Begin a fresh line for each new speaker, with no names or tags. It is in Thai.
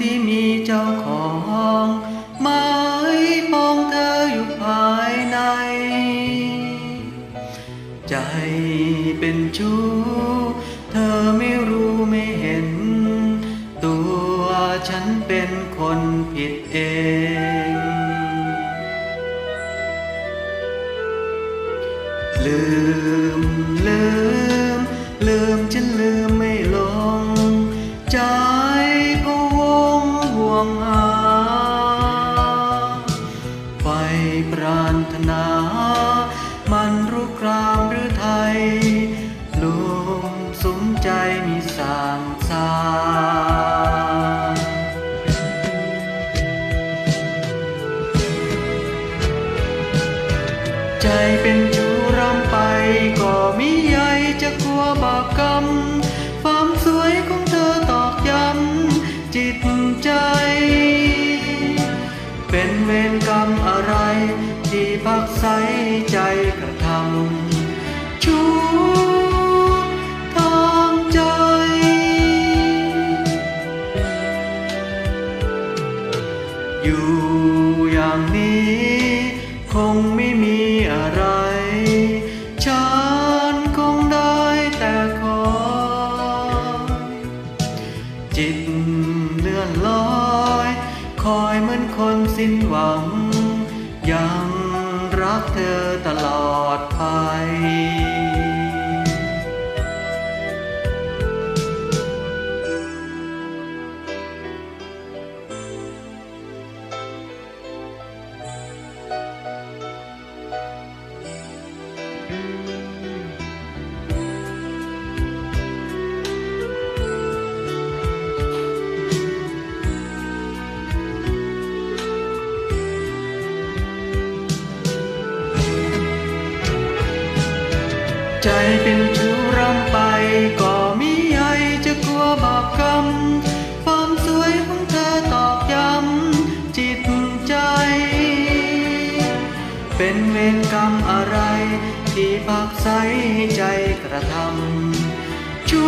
ที่มีเจ้าของห้องไม้องเธออยู่ภายใน ใจเป็นชู้ ใจเป็นชูรำไป ก็มิใยจะกลัวบาปกรรม ความสวยของเธอตอกย้ำจิตใจ เป็นเวรกรรมอะไร ที่พักใสใจกระทำชู้ทางใจอยู่อย่างนี้ งไม่มีอะไร ฉันคงได้แต่คอยจิตเลื่อนลอย คอยเหมือนคนสิ้นหวัง ยังรักเธอตลอด ใจเป็นชู้รำไป ก็มิใยจะกลัวบาปกรรม ความสวยของเธอตอกย้ำจิตใจ เป็นเวรกรรมอะไร ที่ปักใสใจกระทำชู